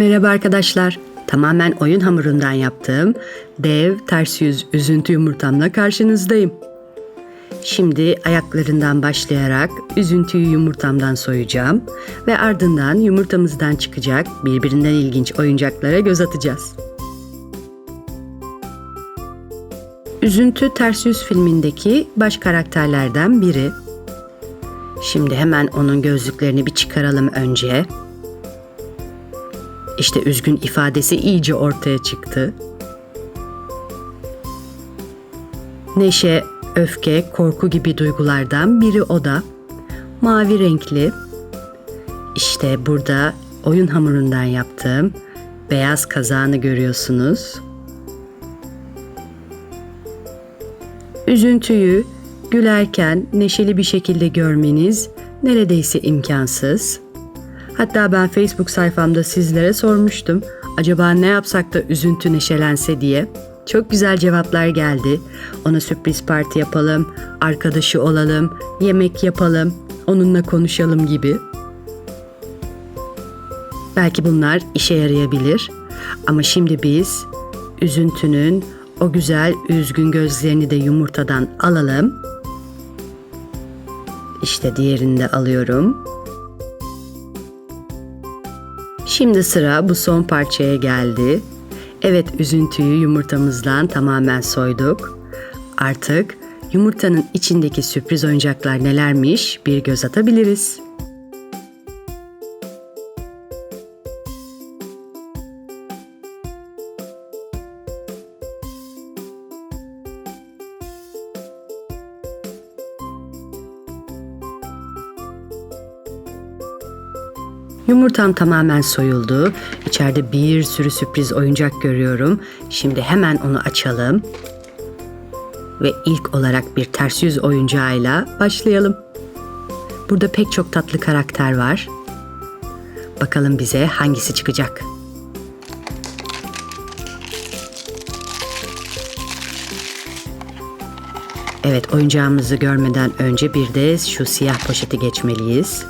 Merhaba arkadaşlar. Tamamen oyun hamurundan yaptığım dev ters yüz üzüntü yumurtamla karşınızdayım. Şimdi ayaklarından başlayarak üzüntüyü yumurtamdan soyacağım ve ardından yumurtamızdan çıkacak birbirinden ilginç oyuncaklara göz atacağız. Üzüntü Ters Yüz filmindeki baş karakterlerden biri. Şimdi hemen onun gözlüklerini bir çıkaralım önce. İşte üzgün ifadesi iyice ortaya çıktı. Neşe, öfke, korku gibi duygulardan biri o da. Mavi renkli. İşte burada oyun hamurundan yaptığım beyaz kazağını görüyorsunuz. Üzüntüyü gülerken neşeli bir şekilde görmeniz neredeyse imkansız. Hatta ben Facebook sayfamda sizlere sormuştum. Acaba ne yapsak da üzüntü neşelense diye. Çok güzel cevaplar geldi. Ona sürpriz parti yapalım, arkadaşı olalım, yemek yapalım, onunla konuşalım gibi. Belki bunlar işe yarayabilir. Ama şimdi biz üzüntünün o güzel üzgün gözlerini de yumurtadan alalım. İşte diğerini de alıyorum. Şimdi sıra bu son parçaya geldi. Evet üzüntüyü yumurtamızdan tamamen soyduk. Artık yumurtanın içindeki sürpriz oyuncaklar nelermiş bir göz atabiliriz. Yumurtam tamamen soyuldu. İçeride bir sürü sürpriz oyuncak görüyorum. Şimdi hemen onu açalım. Ve ilk olarak bir ters yüz oyuncağıyla başlayalım. Burada pek çok tatlı karakter var. Bakalım bize hangisi çıkacak. Evet oyuncağımızı görmeden önce bir de şu siyah poşeti geçmeliyiz.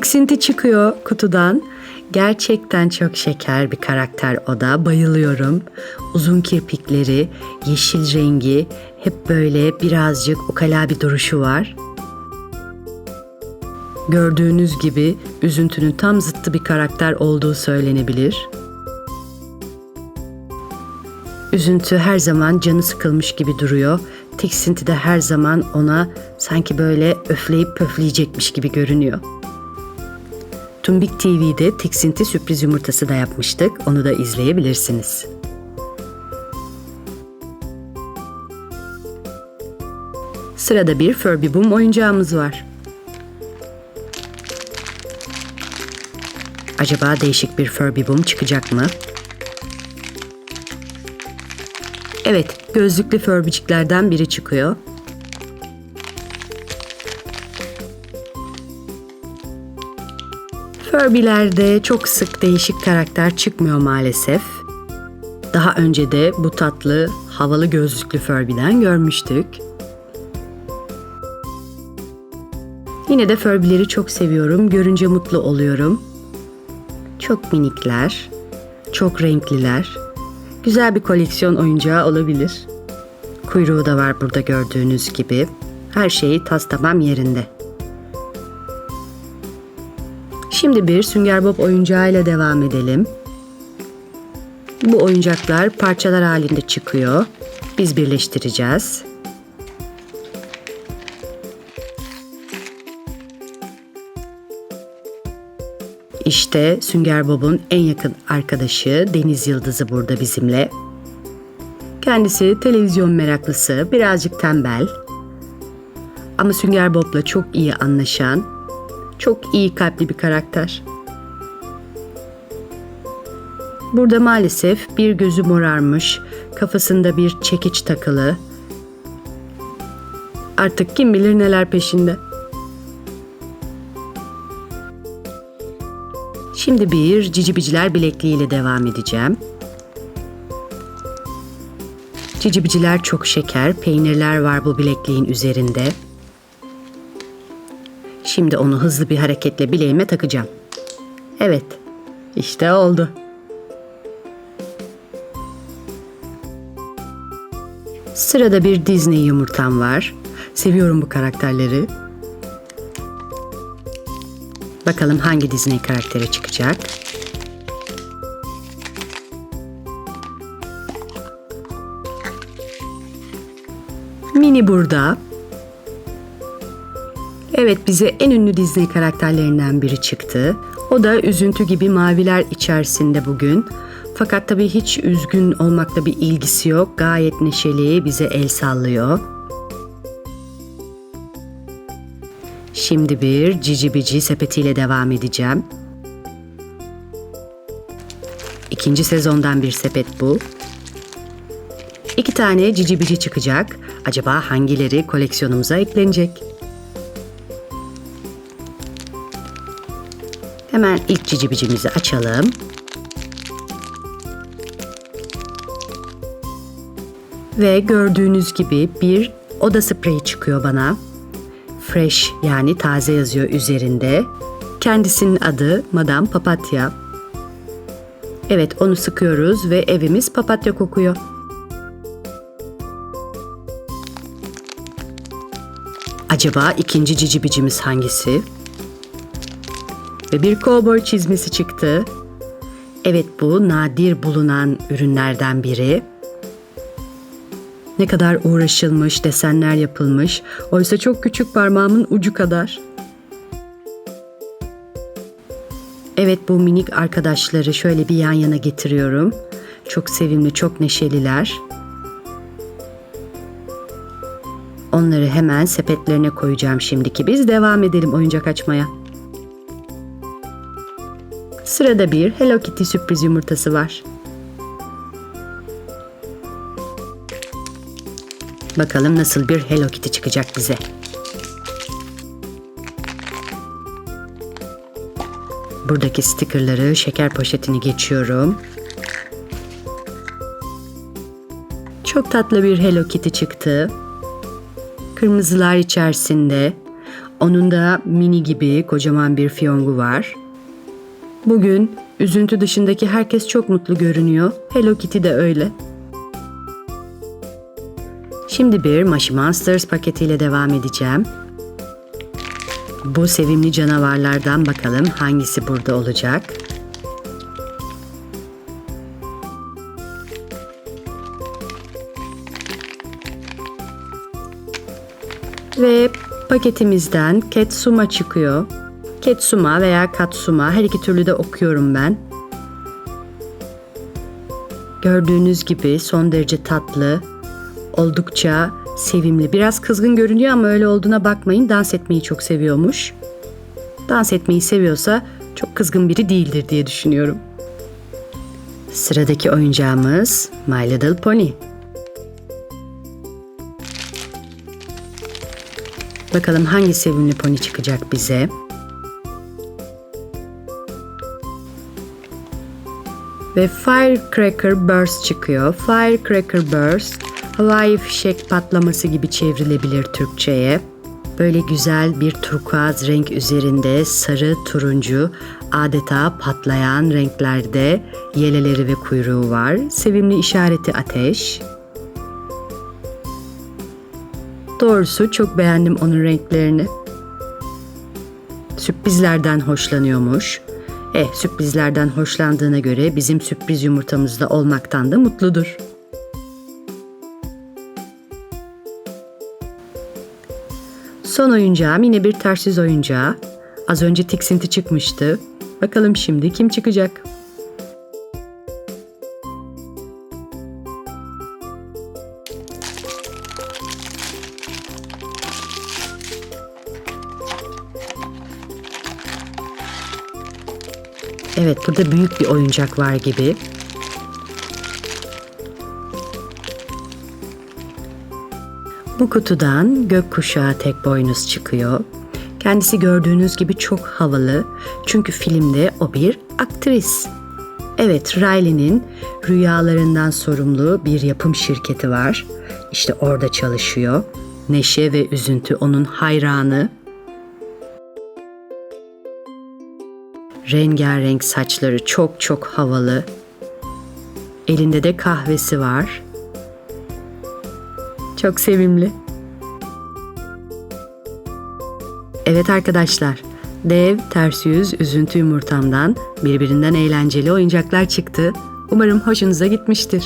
Tiksinti çıkıyor kutudan. Gerçekten çok şeker bir karakter o da. Bayılıyorum. Uzun kirpikleri, yeşil rengi, hep böyle birazcık ukala bir duruşu var. Gördüğünüz gibi üzüntünün tam zıttı bir karakter olduğu söylenebilir. Üzüntü her zaman canı sıkılmış gibi duruyor. Tiksinti de her zaman ona sanki böyle öfleyip pöfleyecekmiş gibi görünüyor. Tumbik TV'de tiksinti sürpriz yumurtası da yapmıştık. Onu da izleyebilirsiniz. Sırada bir Furby Boom oyuncağımız var. Acaba değişik bir Furby Boom çıkacak mı? Evet, gözlüklü Furby'ciklerden biri çıkıyor. Furby'lerde çok sık değişik karakter çıkmıyor maalesef. Daha önce de bu tatlı, havalı gözlüklü Furby'den görmüştük. Yine de Furby'leri çok seviyorum. Görünce mutlu oluyorum. Çok minikler, çok renkliler. Güzel bir koleksiyon oyuncağı olabilir. Kuyruğu da var burada gördüğünüz gibi. Her şeyi tas tamam yerinde. Şimdi bir Sünger Bob oyuncağıyla devam edelim. Bu oyuncaklar parçalar halinde çıkıyor. Biz birleştireceğiz. İşte Sünger Bob'un en yakın arkadaşı Deniz Yıldızı burada bizimle. Kendisi televizyon meraklısı, birazcık tembel. Ama Sünger Bob'la çok iyi anlaşan, çok iyi kalpli bir karakter. Burada maalesef bir gözü morarmış, kafasında bir çekiç takılı. Artık kim bilir neler peşinde. Şimdi bir cicibiciler bilekliğiyle devam edeceğim. Cicibiciler çok şeker, peynirler var bu bilekliğin üzerinde. Şimdi onu hızlı bir hareketle bileğime takacağım. Evet, işte oldu. Sırada bir Disney yumurtam var. Seviyorum bu karakterleri. Bakalım hangi Disney karakteri çıkacak. Mini burada. Evet bize en ünlü Disney karakterlerinden biri çıktı. O da üzüntü gibi maviler içerisinde bugün. Fakat tabii hiç üzgün olmakla bir ilgisi yok. Gayet neşeli, bize el sallıyor. Şimdi bir cici bici sepetiyle devam edeceğim. İkinci sezondan bir sepet bu. İki tane cici bici çıkacak. Acaba hangileri koleksiyonumuza eklenecek? Hemen ilk cici bicimizi açalım. Ve gördüğünüz gibi bir oda spreyi çıkıyor bana. Fresh yani taze yazıyor üzerinde. Kendisinin adı Madame Papatya. Evet onu sıkıyoruz ve evimiz papatya kokuyor. Acaba ikinci cici bicimiz hangisi? Ve bir kovboy çizmesi çıktı. Evet bu nadir bulunan ürünlerden biri. Ne kadar uğraşılmış, desenler yapılmış. Oysa çok küçük parmağımın ucu kadar. Evet bu minik arkadaşları şöyle bir yan yana getiriyorum. Çok sevimli, çok neşeliler. Onları hemen sepetlerine koyacağım şimdiki. Biz devam edelim oyuncak açmaya. Sırada bir Hello Kitty sürpriz yumurtası var. Bakalım nasıl bir Hello Kitty çıkacak bize. Buradaki stickerları şeker poşetini geçiyorum. Çok tatlı bir Hello Kitty çıktı. Kırmızılar içerisinde. Onun da mini gibi kocaman bir fiyongu var. Bugün üzüntü dışındaki herkes çok mutlu görünüyor. Hello Kitty de öyle. Şimdi bir Mushy Monsters paketiyle devam edeceğim. Bu sevimli canavarlardan bakalım hangisi burada olacak. Ve paketimizden Ketsuma çıkıyor. Ketsuma veya Katsuma her iki türlü de okuyorum ben. Gördüğünüz gibi son derece tatlı, oldukça sevimli. Biraz kızgın görünüyor ama öyle olduğuna bakmayın. Dans etmeyi çok seviyormuş. Dans etmeyi seviyorsa çok kızgın biri değildir diye düşünüyorum. Sıradaki oyuncağımız My Little Pony. Bakalım hangi sevimli pony çıkacak bize. Ve Firecracker Burst çıkıyor. Firecracker Burst, havai fişek patlaması gibi çevrilebilir Türkçe'ye. Böyle güzel bir turkuaz renk üzerinde sarı turuncu adeta patlayan renklerde yeleleri ve kuyruğu var. Sevimli işareti ateş. Doğrusu çok beğendim onun renklerini. Sürprizlerden hoşlanıyormuş. Eh sürprizlerden hoşlandığına göre bizim sürpriz yumurtamızda olmaktan da mutludur. Son oyuncağım yine bir tersiz oyuncağı. Az önce tiksinti çıkmıştı. Bakalım şimdi kim çıkacak? Evet burada büyük bir oyuncak var gibi. Bu kutudan gökkuşağı tek boynuz çıkıyor. Kendisi gördüğünüz gibi çok havalı. Çünkü filmde o bir aktris. Evet, Riley'nin rüyalarından sorumlu bir yapım şirketi var. İşte orada çalışıyor. Neşe ve üzüntü onun hayranı. Rengarenk saçları çok çok havalı. Elinde de kahvesi var. Çok sevimli. Evet arkadaşlar, dev, ters yüz, üzüntü yumurtamdan birbirinden eğlenceli oyuncaklar çıktı. Umarım hoşunuza gitmiştir.